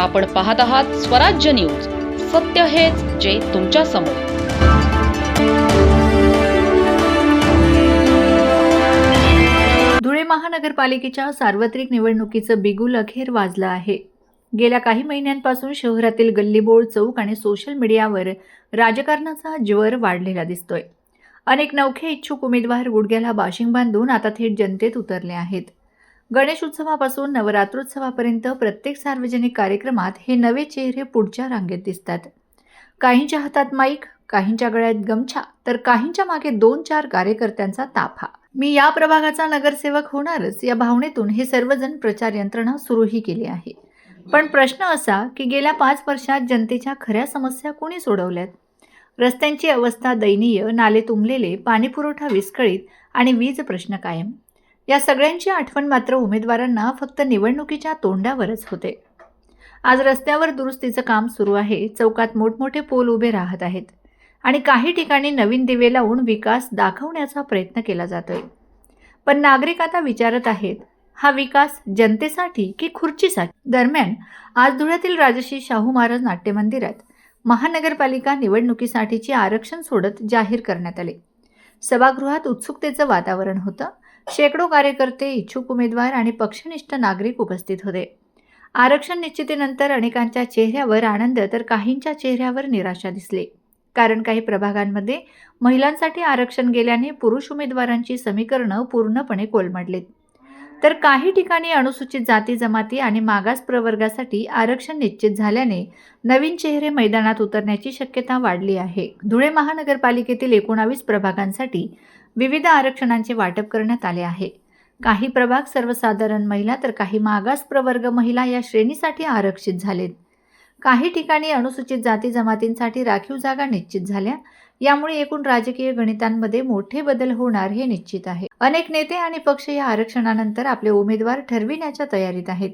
आपण पाहत आहात स्वराज्य न्यूज. सत्य हेच जे तुमच्यासमोर. धुळे महानगरपालिकेच्या सार्वत्रिक निवडणुकीचं बिगुल अखेर वाजलं आहे. गेल्या काही महिन्यांपासून शहरातील गल्लीबोळ चौक आणि सोशल मीडियावर राजकारणाचा ज्वर वाढलेला दिसतोय. अनेक नवखे इच्छुक उमेदवार गुडघ्याला बाशिंग बांधून आता थेट जनतेत उतरले आहेत. गणेशोत्सवापासून नवरात्रोत्सवापर्यंत प्रत्येक सार्वजनिक कार्यक्रमात हे नवे चेहरे पुढच्या रांगेत दिसतात. काहींच्या हातात माईक काहींच्या गळ्यात गमछा तर काहींच्या मागे दोन चार कार्यकर्त्यांचा ताफा. मी या प्रभागाचा नगरसेवक होणारच या भावनेतून हे सर्वजण प्रचार यंत्रणा सुरूही केली आहे. पण प्रश्न असा की गेल्या पाच वर्षात जनतेच्या खऱ्या समस्या कोणी सोडवल्यात? रस्त्यांची अवस्था दयनीय नाले तुंबलेले पाणीपुरवठा विस्कळीत आणि वीज प्रश्न कायम. या सगळ्यांची आठवण मात्र उमेदवारांना फक्त निवडणुकीच्या तोंडावरच होते. आज रस्त्यावर दुरुस्तीचं काम सुरू आहे. चौकात मोठमोठे पोल उभे राहत आहेत. आणि काही ठिकाणी नवीन दिवे लावून विकास दाखवण्याचा प्रयत्न केला जातोय. पण नागरिक आता विचारत आहेत हा विकास जनतेसाठी की खुर्चीसाठी? दरम्यान आज धुळ्यातील राजश्री शाहू महाराज नाट्य मंदिरात महानगरपालिका निवडणुकीसाठीचे आरक्षण सोडत जाहीर करण्यात आले. सभागृहात उत्सुकतेचं वातावरण होतं. शेकडो कार्यकर्ते इच्छुक उमेदवार आणि पक्षनिष्ठ नागरिक उपस्थित होते. आरक्षण निश्चितीनंतर अनेकांच्या चेहऱ्यावर आनंद तर काहींच्या चेहऱ्यावर निराशा दिसली. कारण काही प्रभागांमध्ये महिलांसाठी आरक्षण गेल्याने पुरुष उमेदवारांची समीकरणं पूर्णपणे कोलमडलीत. तर काही ठिकाणी अनुसूचित जाती जमाती आणि मागास प्रवर्गासाठी आरक्षण निश्चित झाल्याने नवीन चेहरे मैदानात उतरण्याची शक्यता वाढली आहे. धुळे महानगरपालिकेतील एकोणावीस प्रभागांसाठी विविध आरक्षणांचे वाटप करण्यात आले आहे. काही प्रभाग सर्वसाधारण महिला तर काही मागास प्रवर्ग महिला या श्रेणीसाठी आरक्षित झालेत. काही ठिकाणी अनुसूचित जाती जमातींसाठी राखीव जागा निश्चित झाल्या. यामुळे एकूण राजकीय गणितांमध्ये मोठे बदल होणार हे निश्चित आहे. अनेक नेते आणि पक्ष या आरक्षणानंतर आपले उमेदवार ठरविण्याच्या तयारीत आहेत.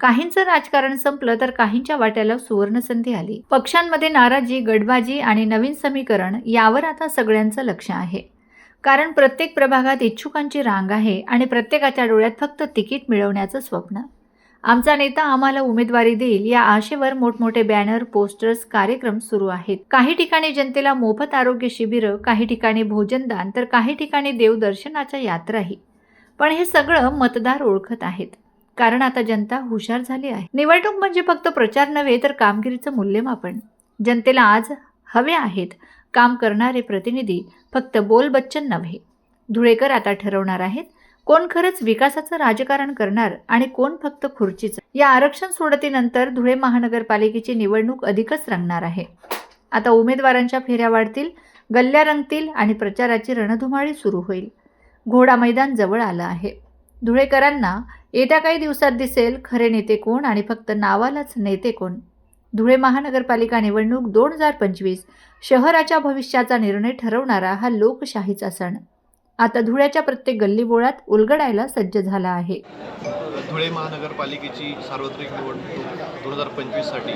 काहींचं राजकारण संपलं तर काहींच्या वाट्याला सुवर्णसंधी आली. पक्षांमध्ये नाराजी गडबाजी आणि नवीन समीकरण यावर आता सगळ्यांचं लक्ष आहे. कारण प्रत्येक प्रभागात इच्छुकांची रांग आहे आणि प्रत्येकाच्या डोळ्यात फक्त तिकीट मिळवण्याचं स्वप्न. आमचा नेता आम्हाला उमेदवारी देईल या आशेवर मोठमोठे बॅनर पोस्टर्स कार्यक्रम सुरू आहेत. काही ठिकाणी जनतेला मोफत आरोग्य शिबिरं काही ठिकाणी भोजनदान तर काही ठिकाणी देवदर्शनाच्या यात्राही. पण हे सगळं मतदार ओळखत आहेत. कारण आता जनता हुशार झाली आहे. निवडणूक म्हणजे फक्त प्रचार नव्हे तर कामगिरीचं मूल्यमापन. जनतेला आज हवे आहेत काम करणारे प्रतिनिधी फक्त बोल बच्चन नव्हे. धुळेकर आता ठरवणार आहेत कोण खरंच विकासाचं राजकारण करणार आणि कोण फक्त खुर्चीचं? या आरक्षण सोडतीनंतर धुळे महानगरपालिकेची निवडणूक अधिकच रंगणार आहे. आता उमेदवारांच्या फेऱ्या वाढतील गल्ल्या रंगतील आणि प्रचाराची रणधुमाळी सुरू होईल. घोडा मैदान जवळ आलं आहे. धुळेकरांना येत्या काही दिवसात दिसेल खरे नेते कोण आणि फक्त नावालाच नेते कोण? धुळे महानगरपालिका निवडणूक दोन हजार पंचवीस शहराच्या भविष्याचा निर्णय ठरवणारा हा लोकशाहीचा सण. आता धुळ्याच्या प्रत्येक गल्लीबोळात उलगडायला सज्ज झाला आहे. धुळे महानगरपालिकेची सार्वत्रिक निवडणूक दोन हजार पंचवीससाठी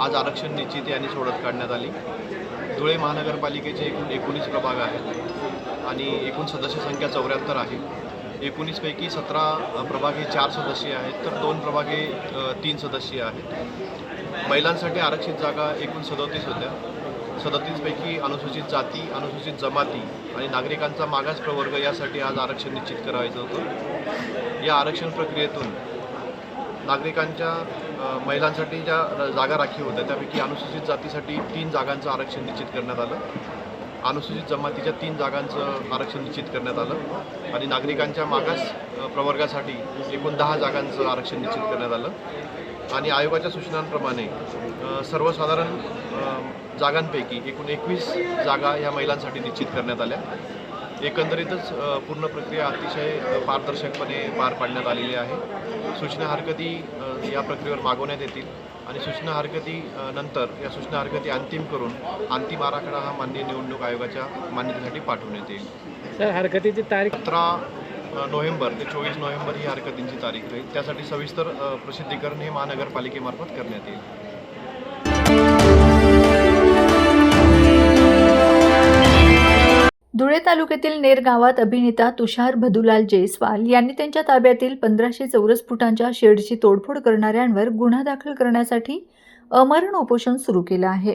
आज आरक्षण निश्चिती आणि सोडत काढण्यात आली. धुळे महानगरपालिकेचे एकूण एकोणीस प्रभाग आहेत आणि एकूण सदस्य संख्या चौऱ्याहत्तर आहे. एकोणीसपैकी सतरा प्रभाग हे चार सदस्य आहेत तर दोन प्रभागे तीन सदस्य आहेत. महिलांसाठी आरक्षित जागा एकूण सदोतीस होत्या. सदतीसपैकी अनुसूचित जाती अनुसूचित जमाती आणि नागरिकांचा मागास प्रवर्ग यासाठी आज आरक्षण निश्चित करायचं होतं. या आरक्षण प्रक्रियेतून नागरिकांच्या महिलांसाठी ज्या जागा राखीव होत्या त्यापैकी अनुसूचित जातीसाठी तीन जागांचं आरक्षण निश्चित करण्यात आलं. अनुसूचित जमातीच्या तीन जागांचं आरक्षण निश्चित करण्यात आलं आणि नागरिकांच्या मागास प्रवर्गासाठी एकूण दहा जागांचं आरक्षण निश्चित करण्यात आलं. आणि आयोगाच्या सूचनांप्रमाणे सर्वसाधारण जागांपैकी एकूण एकवीस जागा ह्या महिलांसाठी निश्चित करण्यात आल्या. एकंदरीतच पूर्ण प्रक्रिया अतिशय पारदर्शकपणे पार पाडण्यात आलेली आहे. सूचना हरकती या प्रक्रियेवर मागवण्यात येतील. आणि सूचना हरकती नंतर या सूचना हरकती अंतिम करून अंतिम आराखडा हा माननीय निवडणूक आयोगाच्या मान्यतेसाठी पाठवण्यात येईल. सर हरकतीची तारीख सतरा नोव्हेंबर ते चोवीस नोव्हेंबर ही हरकतींची तारीख राहील. त्यासाठी सविस्तर प्रसिद्धीकरण हे महानगरपालिकेमार्फत करण्यात येईल. धुळे तालुक्यातील नेर गावात अभिनेता तुषार भदुलाल जयस्वाल यांनी त्यांच्या ताब्यातील पंधराशे चौरस फुटांच्या शेडची तोडफोड करणाऱ्यांवर गुन्हा दाखल करण्यासाठी अमरण उपोषण सुरू केलं आहे.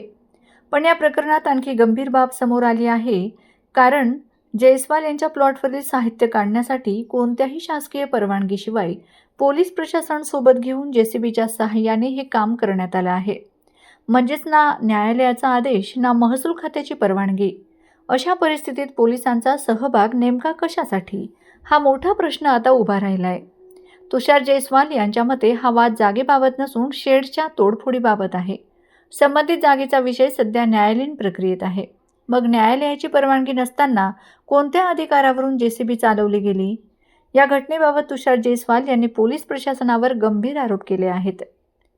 पण या प्रकरणात आणखी गंभीर बाब समोर आली आहे. कारण जयस्वाल यांच्या प्लॉटवरील साहित्य काढण्यासाठी कोणत्याही शासकीय परवानगीशिवाय पोलीस प्रशासन सोबत घेऊन जेसीबीच्या सहाय्याने हे काम करण्यात आलं आहे. म्हणजेच ना न्यायालयाचा आदेश ना महसूल खात्याची परवानगी. अशा परिस्थितीत पोलिसांचा सहभाग नेमका कशासाठी? हा मोठा प्रश्न आता उभा राहिला आहे तुषार जयस्वाल यांच्या मते हा वाद जागेबाबत नसून शेडच्या तोडफोडीबाबत आहे. संबंधित जागेचा विषय सध्या न्यायालयीन प्रक्रियेत आहे. मग न्यायालयाची परवानगी नसताना कोणत्या अधिकारावरून जेसीबी चालवली गेली? या घटनेबाबत तुषार जयस्वाल यांनी पोलीस प्रशासनावर गंभीर आरोप केले आहेत.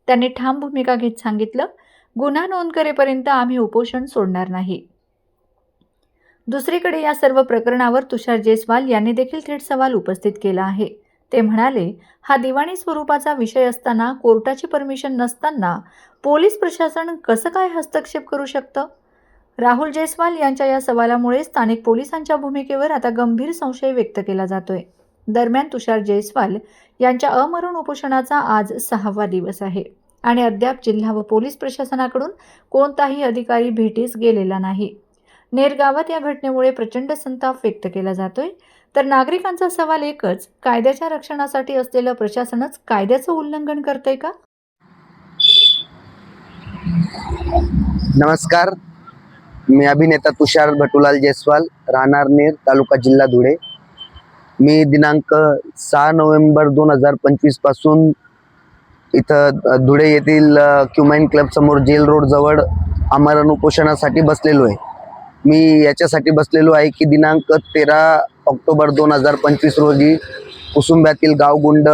त्यांनी ठाम भूमिका घेत सांगितलं गुन्हा नोंद करेपर्यंत आम्ही उपोषण सोडणार नाही. दुसरीकडे या सर्व प्रकरणावर तुषार जयस्वाल यांनी देखील थेट सवाल उपस्थित केला आहे. ते म्हणाले हा दिवाणी स्वरूपाचा विषय असताना कोर्टाची परमिशन नसताना पोलीस प्रशासन कसं काय हस्तक्षेप करू शकतं? राहुल जयस्वाल यांच्या या सवालामुळे स्थानिक पोलिसांच्या भूमिकेवर आता गंभीर संशय व्यक्त केला जातोय. दरम्यान तुषार जयस्वाल यांच्या अमरण उपोषणाचा आज सहावा दिवस आहे आणि अद्याप जिल्हा व पोलीस प्रशासनाकडून कोणताही अधिकारी भेटीस गेलेला नाही. नेर गावात या घटनेमुळे प्रचंड संताप व्यक्त केला जातोय. तर नागरिकांचा सवाल एकच कायद्याच्या रक्षणासाठी असलेलं प्रशासनच कायद्याचं उल्लंघन करतंय का? नमस्कार. मी अभिनेता तुषार भटुलाल जयस्वाल राहणार नेर तालुका जिल्हा धुळे. मी दिनांक सहा नोव्हेंबर दोन हजार पंचवीसपासून इथं धुळे येथील अ, क्युमाइन क्लब समोर जेल रोड जवळ आमरण उपोषणासाठी बसलेलो आहे. मी याच्यासाठी बसलेलो आहे की दिनांक तेरा ऑक्टोबर दोन हजार पंचवीस रोजी कुसुंब्यातील गावगुंड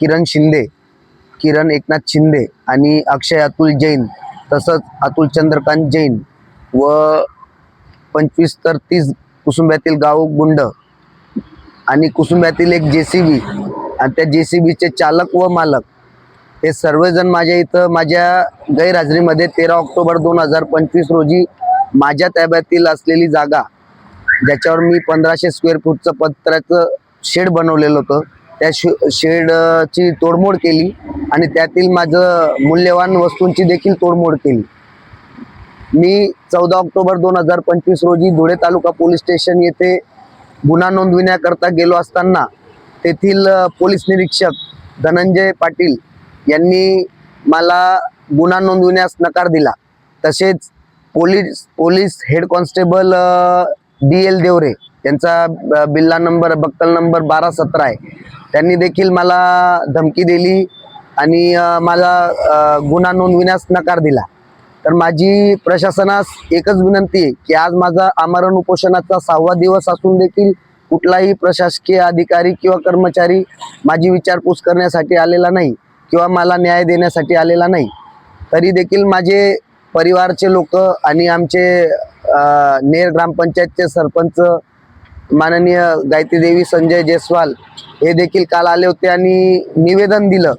किरण शिंदे किरण एकनाथ शिंदे आणि अक्षय अतुल जैन तसंच अतुल चंद्रकांत जैन व पंचवीस तर तीस कुसुंब्यातील गावगुंड आणि कुसुंब्यातील एक जे सी बी आणि त्या जे सी बीचे चालक व मालक हे सर्वजण माझ्या इथं माझ्या गैरहाजरीमध्ये तेरा ऑक्टोबर दोन हजार पंचवीस रोजी माझ्या ताब्यातील असलेली जागा ज्याच्यावर मी पंधराशे स्क्वेअर फूटचं पत्र्याचं शेड बनवलेलं होतं त्या शे शेडची तोडमोड केली आणि त्यातील माझं मूल्यवान वस्तूंची देखील तोडमोड केली. मी चौदा ऑक्टोबर दोन हजार पंचवीस रोजी धुळे तालुका पोलीस स्टेशन येथे गुन्हा नोंदविण्याकरता गेलो असताना तेथील पोलीस निरीक्षक धनंजय पाटील यांनी मला गुन्हा नोंदविण्यास नकार दिला. तसेच police police head constable D L Deore त्यांचा बिल्ला नंबर बक्कल नंबर बारा सतरा आहे. त्यांनी देखील मला धमकी दिली आणि मला गुन्हा नोंदविण्यास नकार दिला. तर माझी प्रशासनास एकच विनंती आहे की आज माझा आमरण उपोषणाचा सहावा दिवस असून देखील कुठलाही प्रशासकीय अधिकारी किंवा कर्मचारी माझी विचारपूस करण्यासाठी आलेला नाही किंवा मला न्याय देण्यासाठी आलेला नाही. तरी देखील माझे परिवारचे लोक आणि आमचे नेर ग्रामपंचायतचे सरपंच माननीय गायत्री देवी संजय जयस्वाल हे देखील काल आले होते आणि निवेदन दिलं.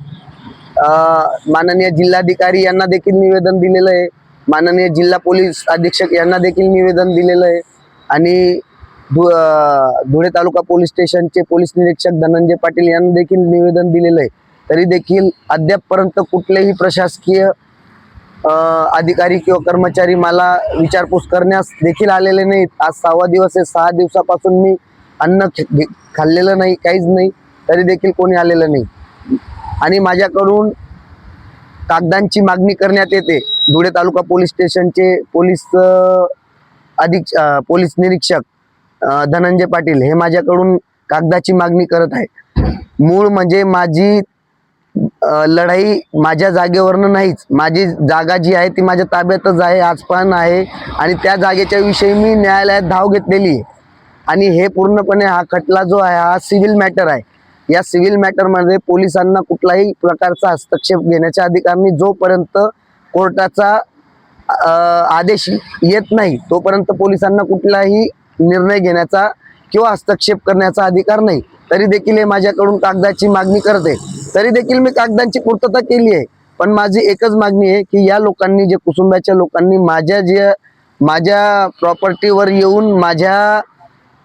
माननीय जिल्हाधिकारी यांना देखील निवेदन दिलेलं आहे. माननीय जिल्हा पोलीस अधीक्षक यांना देखील निवेदन दिलेलं आहे. आणि धु धुळे तालुका पोलीस स्टेशनचे पोलीस निरीक्षक धनंजय पाटील यांना देखील निवेदन दिलेलं आहे. तरी देखील अद्यापपर्यंत कुठलेही प्रशासकीय अधिकारी किंवा कर्मचारी मला विचारपूस करण्यास देखील आलेले नाहीत. आज सहावा दिवस आहे. सहा दिवसापासून मी अन्न खे- खाल्लेलं नाही काहीच नाही तरी देखील कोणी आलेलं नाही. आणि माझ्याकडून कागदांची मागणी करण्यात येते. धुळे तालुका पोलीस स्टेशनचे पोलीस अधिक पोलीस निरीक्षक धनंजय पाटील हे माझ्याकडून कागदाची मागणी करत आहे मूळ म्हणजे माझी लढाई माझ्या जागेवरनं नाहीच. माझी जागा जी आहे ती माझ्या ताब्यातच आहे आज पण आहे. आणि त्या जागेच्या विषयी मी न्यायालयात धाव घेतलेली आहे. आणि हे पूर्णपणे हा खटला जो आहे हा सिव्हिल मॅटर आहे. या सिव्हिल मॅटरमध्ये पोलिसांना कुठलाही प्रकारचा हस्तक्षेप घेण्याचा अधिकार जोपर्यंत कोर्टाचा आदेश येत नाही तोपर्यंत पोलिसांना कुठलाही निर्णय घेण्याचा किंवा हस्तक्षेप करण्याचा अधिकार नाही. तरी देखील हे माझ्याकडून कागदाची मागणी करते. तरी देखील मी कागदांची पूर्तता केली आहे. पण माझी एकच मागणी आहे की या लोकांनी जे कुसुंबाच्या लोकांनी माझ्या जे माझ्या प्रॉपर्टीवर येऊन माझ्या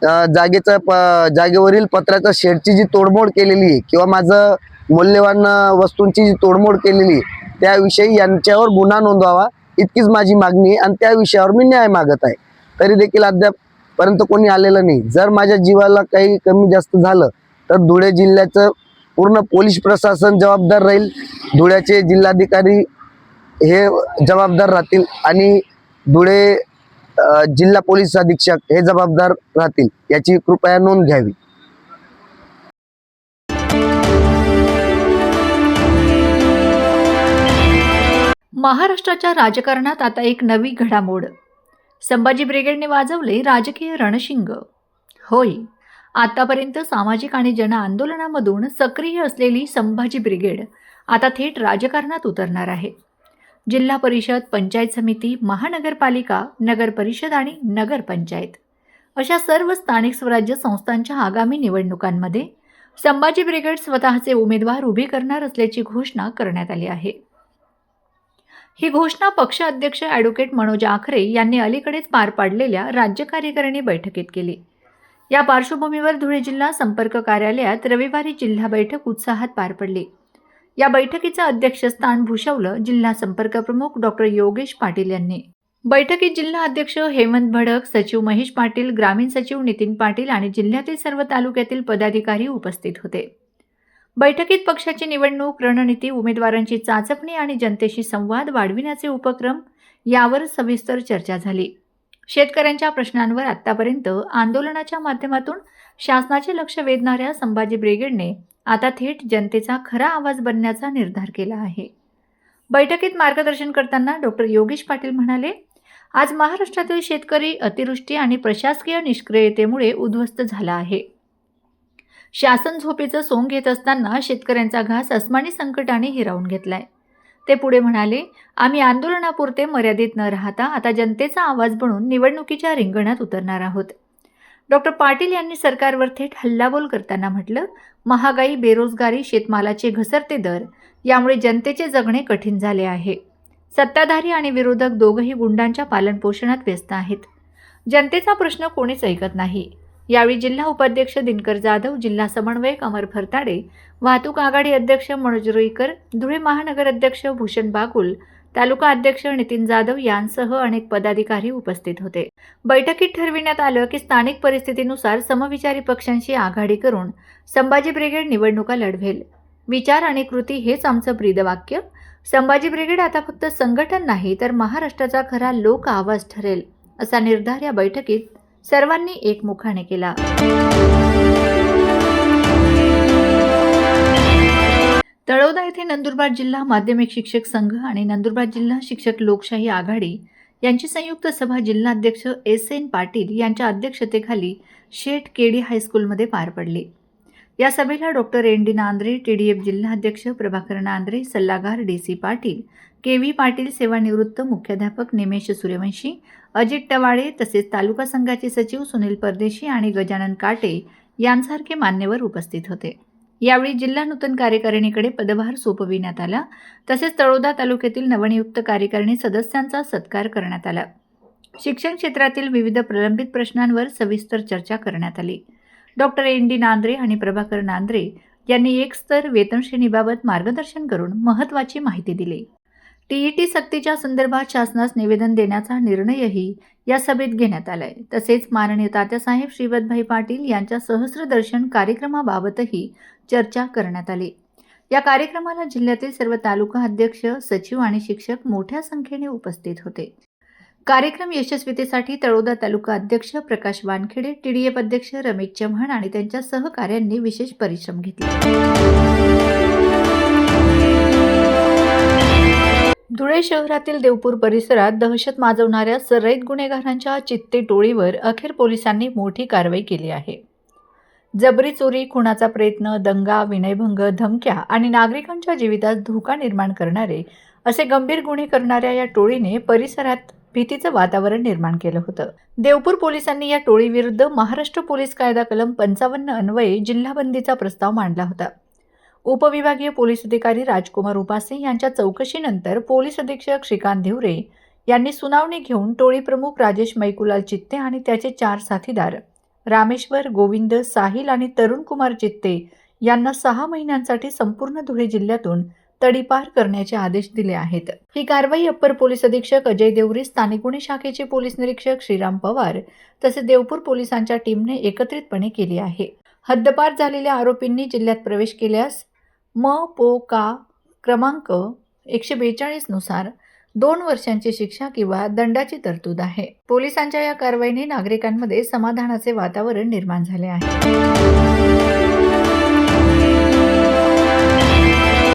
जागेचा जागेचं प जागेवरील पत्राच्या शेडची जी तोडमोड केलेली आहे किंवा माझं मौल्यवान वस्तूंची जी तोडमोड केलेली आहे त्याविषयी यांच्यावर गुन्हा नोंदवावा इतकीच माझी मागणी आहे आणि त्या विषयावर मी न्याय मागत आहे. तरी देखील अद्यापपर्यंत कोणी आलेलं नाही. जर माझ्या जीवाला काही कमी जास्त झालं तर धुळे जिल्ह्याचं पूर्ण पोलीस प्रशासन जबाबदार राहील. धुळ्याचे जिल्हाधिकारी हे जबाबदार राहतील आणि धुळे जिल्हा पोलीस अधीक्षक हे जबाबदार राहतील याची कृपया नोंद घ्यावी. महाराष्ट्राच्या राजकारणात आता एक नवी घडामोड. संभाजी ब्रिगेडने वाजवले राजकीय रणशिंग. होय आतापर्यंत सामाजिक आणि जन आंदोलनामधून सक्रिय असलेली संभाजी ब्रिगेड आता थेट राजकारणात उतरणार आहे. जिल्हा परिषद पंचायत समिती महानगरपालिका नगर परिषद आणि नगरपंचायत अशा सर्व स्थानिक स्वराज्य संस्थांच्या आगामी निवडणुकांमध्ये संभाजी ब्रिगेड स्वतःचे उमेदवार उभे करणार असल्याची घोषणा करण्यात आली आहे. ही घोषणा पक्ष अध्यक्ष ॲडव्होकेट मनोज आखरे यांनी अलीकडेच पार पाडलेल्या राज्य कार्यकारिणी बैठकीत केली. या पार्श्वभूमीवर धुळे जिल्हा संपर्क कार्यालयात रविवारी जिल्हा बैठक उत्साहात पार पडली. या बैठकीचं अध्यक्षस्थान भूषवलं जिल्हा संपर्क प्रमुख डॉक्टर योगेश पाटील यांनी. बैठकीत जिल्हा अध्यक्ष हेमंत भडक सचिव महेश पाटील ग्रामीण सचिव नितीन पाटील आणि जिल्ह्यातील सर्व तालुक्यातील पदाधिकारी उपस्थित होते. बैठकीत पक्षाची निवडणूक रणनीती उमेदवारांची चाचपणी आणि जनतेशी संवाद वाढविण्याचे उपक्रम यावर सविस्तर चर्चा झाली. शेतकऱ्यांच्या प्रश्नांवर आत्तापर्यंत आंदोलनाच्या माध्यमातून शासनाचे लक्ष वेधणाऱ्या संभाजी ब्रिगेडने आता थेट जनतेचा खरा आवाज बनण्याचा निर्धार केला आहे. बैठकीत मार्गदर्शन करताना डॉक्टर योगेश पाटील म्हणाले आज महाराष्ट्रातील शेतकरी अतिवृष्टी आणि प्रशासकीय निष्क्रियतेमुळे उद्ध्वस्त झाला आहे. शासन झोपेचं सोंग घेत असताना शेतकऱ्यांचा घास अस्मानी संकटाने हिरावून घेतलाय. ते पुढे म्हणाले आम्ही आंदोलनापुरते मर्यादित न राहता आता जनतेचा आवाज बनून निवडणुकीच्या रिंगणात उतरणार आहोत. डॉक्टर पाटील यांनी सरकारवर थेट हल्लाबोल करताना म्हटलं महागाई बेरोजगारी शेतमालाचे घसरते दर यामुळे जनतेचे जगणे कठीण झाले आहे. सत्ताधारी आणि विरोधक दोघंही गुंडांच्या पालनपोषणात व्यस्त आहेत. जनतेचा प्रश्न कोणीच ऐकत नाही. यावेळी जिल्हा उपाध्यक्ष दिनकर जाधव जिल्हा समन्वयक अमर फरताडे वाहतूक आघाडी अध्यक्ष मनोज रुईकर धुळे महानगर अध्यक्ष भूषण बागुल तालुका अध्यक्ष नितीन जाधव यांसह अनेक पदाधिकारी उपस्थित होते. बैठकीत ठरविण्यात आलं की स्थानिक परिस्थितीनुसार समविचारी पक्षांशी आघाडी करून संभाजी ब्रिगेड निवडणुका लढवेल. विचार आणि कृती हेच आमचं ब्रीदवाक्य. संभाजी ब्रिगेड आता फक्त संघटन नाही तर महाराष्ट्राचा खरा लोक आवाज ठरेल असा निर्धार या बैठकीत सर्वांनी एकमुखाने केला. तळोदा येथे नंदुरबार जिल्हा माध्यमिक शिक्षक संघ आणि नंदुरबार जिल्हा शिक्षक लोकशाही आघाडी यांची संयुक्त सभा जिल्हाध्यक्ष एस एन पाटील यांच्या अध्यक्षतेखाली शेठ केडी हायस्कूलमध्ये पार पडली. या सभेला doctor N D Nandre T D F जिल्हाध्यक्ष प्रभाकर नांद्रे सल्लागार D C Patil K V Patil सेवानिवृत्त मुख्याध्यापक निमेश सूर्यवंशी अजित टवाळे तसेच तालुका संघाचे सचिव सुनील परदेशी आणि गजानन काटे यांसारखे मान्यवर उपस्थित होते. यावेळी जिल्हा नूतन कार्यकारिणीकडे पदभार सोपविण्यात आला. तसेच तळोदा तालुक्यातील नवनियुक्त कार्यकारिणी सदस्यांचा सत्कार करण्यात आला. शिक्षण क्षेत्रातील विविध प्रलंबित प्रश्नांवर सविस्तर चर्चा करण्यात आली. डॉक्टर एन डी नांद्रे आणि प्रभाकर नांद्रे यांनी एक स्तर वेतनश्रेणीबाबत मार्गदर्शन करून महत्त्वाची माहिती दिली. टीईटी सक्तीच्या संदर्भात शासनास निवेदन देण्याचा निर्णयही या सभेत घेण्यात आलाय. तसेच माननीय तात्यासाहेब श्रीवदभाई पाटील यांच्या सहस्रदर्शन कार्यक्रमाबाबतही चर्चा करण्यात आली. या कार्यक्रमाला जिल्ह्यातील सर्व तालुका अध्यक्ष सचिव आणि शिक्षक मोठ्या संख्येने उपस्थित होते. कार्यक्रम यशस्वीतेसाठी तळोदा तालुका अध्यक्ष प्रकाश वानखेडे टीडीएफ अध्यक्ष रमेश चव्हाण आणि त्यांच्या सहकाऱ्यांनी विशेष परिश्रम घेतले. धुळे शहरातील देवपूर परिसरात दहशत माजवणाऱ्या सर्राईत गुन्हेगारांच्या चित्ते टोळीवर अखेर पोलिसांनी मोठी कारवाई केली आहे. जबरी चोरी खुनाचा प्रयत्न दंगा विनयभंग धमक्या आणि नागरिकांच्या जीवितात धोका निर्माण करणारे असे गंभीर गुन्हे करणाऱ्या या टोळीने परिसरात भीतीचं वातावरण निर्माण केलं होतं. देवपूर पोलिसांनी या टोळीविरुद्ध महाराष्ट्र पोलीस कायदा कलम पंचावन्न अन्वये जिल्हाबंदीचा प्रस्ताव मांडला होता. उपविभागीय पोलीस अधिकारी राजकुमार उपासे यांच्या चौकशीनंतर पोलीस अधीक्षक श्रीकांत धिवरे यांनी सुनावणी घेऊन टोळी प्रमुख राजेश मैकुलाल चित्ते आणि त्याचे चार साथीदार रामेश्वर गोविंद साहिल आणि तरुण कुमार चित्ते यांना सहा महिन्यांसाठी संपूर्ण धुळे जिल्ह्यातून तडीपार करण्याचे आदेश दिले आहेत. ही कारवाई अप्पर पोलीस अधीक्षक अजय देवरी स्थानिक गुन्हे शाखेचे पोलीस निरीक्षक श्रीराम पवार तसेच देवपूर पोलिसांच्या टीमने एकत्रितपणे केली आहे. हद्दपार झालेल्या आरोपींनी जिल्ह्यात प्रवेश केल्यास म पो का क्रमांक एकशे बेचाळीसनुसार दोन वर्षांची शिक्षा किंवा दंडाची तरतूद आहे. पोलिसांच्या या कारवाईने नागरिकांमध्ये समाधानाचे वातावरण निर्माण झाले आहे.